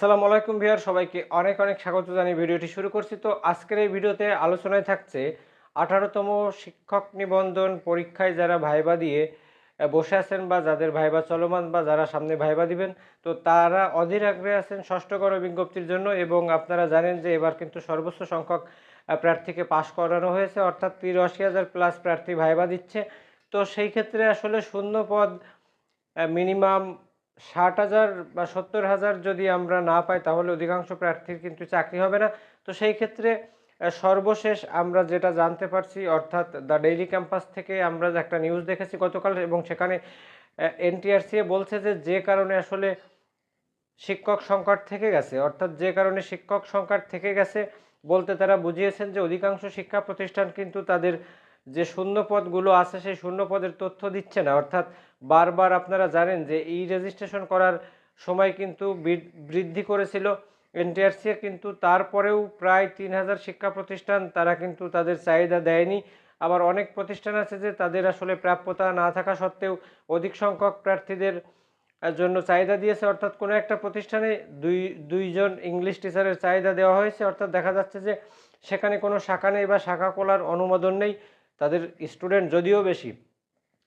আসসালামু আলাইকুম ভিউয়ার সবাইকে অনেক অনেক স্বাগত জানিয়ে ভিডিওটি শুরু করছি। তো আজকের এই ভিডিওতে আলোচনায় থাকছে আঠারোতম শিক্ষক নিবন্ধন পরীক্ষায় যারা ভাইবা দিয়ে বসে আছেন বা যাদের ভাইবা চলমান বা যারা সামনে ভাইবা দিবেন, তো তারা অধীর আগ্রহে আছেন ষষ্ঠকর বিজ্ঞপ্তির জন্য এবং আপনারা জানেন যে এবার কিন্তু সর্বোচ্চ সংখ্যক প্রার্থীকে পাশ করানো হয়েছে, অর্থাৎ তিরাশি হাজার প্লাস প্রার্থী ভাইবা দিচ্ছে। তো সেই ক্ষেত্রে আসলে শূন্য পদ মিনিমাম ষাট হাজার বা সত্তর হাজার যদি আমরা না পাই, তাহলে অধিকাংশ প্রার্থীর কিন্তু চাকরি হবে না। তো সেই ক্ষেত্রে সর্বশেষ আমরা যেটা জানতে পারছি, অর্থাৎ দ্য ডেইলি ক্যাম্পাস থেকে আমরা একটা নিউজ দেখেছি গতকাল এবং সেখানে এনটিআরসি বলছে যে যে কারণে আসলে শিক্ষক সংকট থেকে গেছে, অর্থাৎ যে কারণে শিক্ষক সংকট থেকে গেছে বলতে তারা বুঝিয়েছেন যে, অধিকাংশ শিক্ষা প্রতিষ্ঠান কিন্তু তাদের যে শূন্য পদগুলো আছে, সেই শূন্য পদের তথ্য দিচ্ছে না। অর্থাৎ বারবার আপনারা জানেন যে ই রেজিস্ট্রেশন করার সময় কিন্তু বৃদ্ধি করেছিল। এনটিআরসি কিন্তু তারপরেও প্রায় তিন হাজার শিক্ষা প্রতিষ্ঠান তারা কিন্তু তাদের চাহিদা দেয়নি। আবার অনেক প্রতিষ্ঠান আছে যে তাদের আসলে প্রাপ্যতা না থাকা সত্ত্বেও অধিক সংখ্যক প্রার্থীদের জন্য চাহিদা দিয়েছে। অর্থাৎ কোনো একটা প্রতিষ্ঠানে দুই, দুইজন ইংলিশ টিচারের চাহিদা দেওয়া হয়েছে। অর্থাৎ দেখা যাচ্ছে যে সেখানে কোনো শাখা নেই বা শাখা খোলার অনুমোদন নেই। তাদের স্টুডেন্ট যদিও বেশি,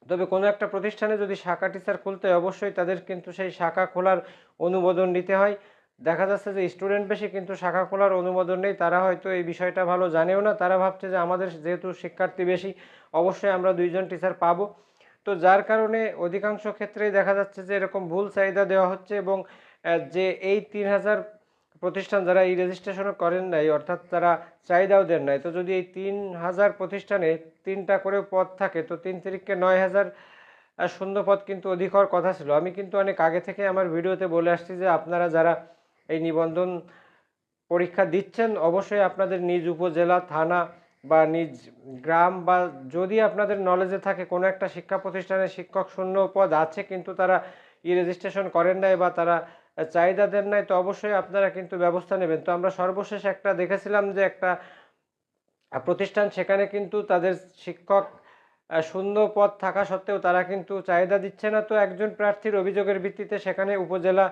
তবে কোনো একটা প্রতিষ্ঠানে যদি শাখা টিচার খুলতে হয়, অবশ্যই তাদের কিন্তু সেই শাখা খোলার অনুমোদন নিতে হয়। দেখা যাচ্ছে যে স্টুডেন্ট বেশি, কিন্তু শাখা খোলার অনুমোদন নেই। তারা হয়তো এই বিষয়টা ভালো জানেও না। তারা ভাবছে যে আমাদের যেহেতু শিক্ষার্থী বেশি, অবশ্যই আমরা দুইজন টিচার পাবো। তো যার কারণে অধিকাংশ ক্ষেত্রেই দেখা যাচ্ছে যে এরকম ভুল চাহিদা দেওয়া হচ্ছে এবং যে এই তিন হাজার প্রতিষ্ঠান যারা এই রেজিস্ট্রেশনও করেন নাই, অর্থাৎ তারা চাহিদাও দেন নাই, তো যদি এই তিন হাজার প্রতিষ্ঠানে তিনটা করে পদ থাকে, তো তিন তারিখকে নয় হাজার শূন্য পদ কিন্তু অধিক হওয়ার কথা ছিল। আমি কিন্তু অনেক আগে থেকে আমার ভিডিওতে বলে আসছি যে আপনারা যারা এই নিবন্ধন পরীক্ষা দিচ্ছেন, অবশ্যই আপনাদের নিজ উপজেলা, থানা বা নিজ গ্রাম বা যদি আপনাদের নলেজে থাকে কোনো একটা শিক্ষা প্রতিষ্ঠানে শিক্ষক শূন্য পদ আছে, কিন্তু তারা ই রেজিস্ট্রেশন করেন নাই বা তারা চাহিদা দেন নাই, তো অবশ্যই আপনারা কিন্তু ব্যবস্থা নেবেন। তো আমরা সর্বশেষ একটা দেখেছিলাম যে একটা প্রতিষ্ঠান সেখানে কিন্তু তাদের শিক্ষক শূন্য পদ থাকা সত্ত্বেও তারা কিন্তু চাহিদা দিচ্ছে না। তো একজন প্রার্থীর অভিযোগের ভিত্তিতে সেখানে উপজেলা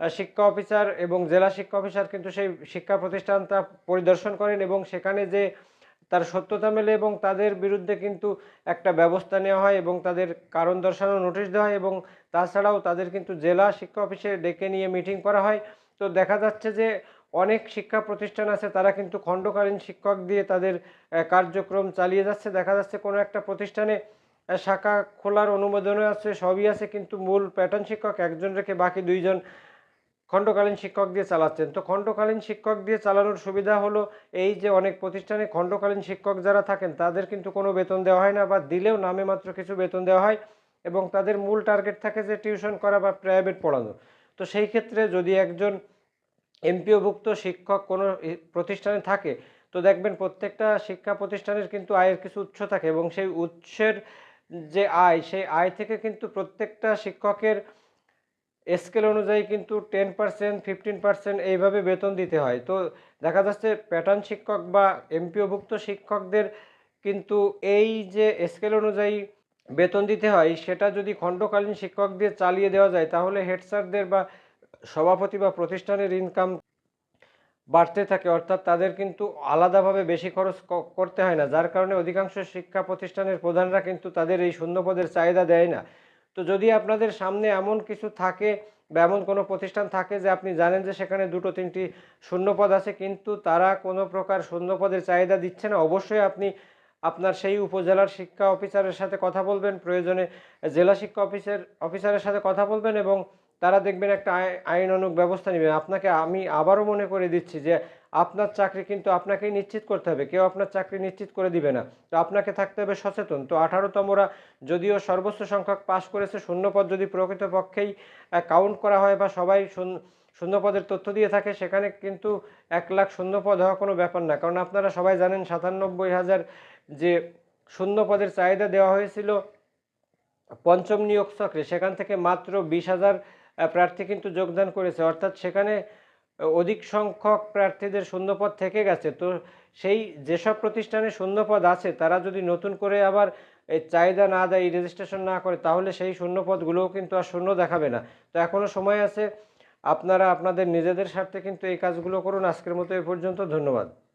শিক্ষা অফিসার এবং জেলা শিক্ষা অফিসার কিন্তু সেই শিক্ষা প্রতিষ্ঠানটা পরিদর্শন করেন এবং সেখানে যে তার সত্যতা মেলে এবং তাদের বিরুদ্ধে কিন্তু একটা ব্যবস্থা নেওয়া হয় এবং তাদের কারণ দর্শানো নোটিশ দেওয়া হয় এবং তাছাড়াও তাদের কিন্তু জেলা শিক্ষা অফিসে ডেকে নিয়ে মিটিং করা হয়। তো দেখা যাচ্ছে যে অনেক শিক্ষা প্রতিষ্ঠান আছে, তারা কিন্তু খণ্ডকালীন শিক্ষক দিয়ে তাদের কার্যক্রম চালিয়ে যাচ্ছে। দেখা যাচ্ছে কোনো একটা প্রতিষ্ঠানে শাখা খোলার অনুমোদনও আছে, সবই আছে, কিন্তু মূল প্যাটার্ন শিক্ষক একজন রেখে বাকি দুইজন খণ্ডকালীন শিক্ষক দিয়ে চালাচ্ছেন। তো খণ্ডকালীন শিক্ষক দিয়ে চালানোর সুবিধা হলো এই যে অনেক প্রতিষ্ঠানে খণ্ডকালীন শিক্ষক যারা থাকেন, তাদের কিন্তু কোনো বেতন দেওয়া হয় না বা দিলেও নামে মাত্র কিছু বেতন দেওয়া হয় এবং তাদের মূল টার্গেট থাকে যে টিউশন করা বা প্রাইভেট পড়ানো। তো সেই ক্ষেত্রে যদি একজন এমপিওভুক্ত শিক্ষক কোনো প্রতিষ্ঠানে থাকে, তো দেখবেন প্রত্যেকটা শিক্ষা প্রতিষ্ঠানের কিন্তু আয়ের কিছু উৎস থাকে এবং সেই উৎসের যে আয়, সেই আয় থেকে কিন্তু প্রত্যেকটা শিক্ষকের স্কেল অনুযায়ী কিন্তু টেন পার্সেন্ট, ফিফটিন পার্সেন্ট এইভাবে বেতন দিতে হয়। তো দেখা যাচ্ছে প্যাটার্ন শিক্ষক বা এমপিওভুক্ত শিক্ষকদের কিন্তু এই যে স্কেল অনুযায়ী বেতন দিতে হয়, সেটা যদি খণ্ডকালীন শিক্ষক দিয়ে চালিয়ে দেওয়া যায়, তাহলে হেড স্যারদের বা সভাপতি বা প্রতিষ্ঠানের ইনকাম বাড়তে থাকে। অর্থাৎ তাদের কিন্তু আলাদাভাবে বেশি খরচ করতে হয় না। যার কারণে অধিকাংশ শিক্ষা প্রতিষ্ঠানের প্রধানরা কিন্তু তাদের এই শূন্যপদের চাহিদা দেয় না। তো যদি আপনাদের সামনে এমন কিছু থাকে বা এমন কোনো প্রতিষ্ঠান থাকে যে আপনি জানেন যে সেখানে দুটো, তিনটি শূন্যপদ আছে, কিন্তু তারা কোনো প্রকার শূন্যপদের চাহিদা দিচ্ছে না, অবশ্যই আপনি আপনার সেই উপজেলার শিক্ষা অফিসারের সাথে কথা বলবেন, প্রয়োজনে জেলা শিক্ষা অফিসের, অফিসারের সাথে কথা বলবেন এবং তারা দেখবেন একটা আই- আইনানুগ ব্যবস্থা নেবেন। আপনাকে আমি আবারও মনে করে দিচ্ছি যে আপনার চাকরি কিন্তু আপনাকেই নিশ্চিত করতে হবে। কেউ আপনার চাকরি নিশ্চিত করে দিবে না। তো আপনাকে থাকতে হবে সচেতন। তো আঠারোতমরা যদিও সর্বোচ্চ সংখ্যক পাশ করেছে, শূন্যপদ যদি প্রকৃতপক্ষেই কাউন্ট করা হয় বা সবাই শূন্য, শূন্যপদের তথ্য দিয়ে থাকে, সেখানে কিন্তু এক লাখ শূন্যপদ হওয়া কোনো ব্যাপার না। কারণ আপনারা সবাই জানেন, সাতানব্বই হাজার যে শূন্যপদের চাহিদা দেওয়া হয়েছিল, পঞ্চম নিয়োগ চক্রে, সেখান থেকে মাত্র বিশ হাজার প্রার্থী কিন্তু যোগদান করেছে। অর্থাৎ সেখানে অধিক সংখ্যক প্রার্থীদের শূন্যপদ থেকে গেছে। তো সেই যেসব প্রতিষ্ঠানে শূন্যপদ আছে, তারা যদি নতুন করে আবার এই চাহিদা না দেয় রেজিস্ট্রেশন না করে, তাহলে সেই শূন্যপদগুলোও কিন্তু আর শূন্য দেখাবে না। তো এখনও সময় আছে, আপনারা আপনাদের নিজেদের স্বার্থে কিন্তু এই কাজগুলো করুন। আজকের মতো এ পর্যন্ত, ধন্যবাদ।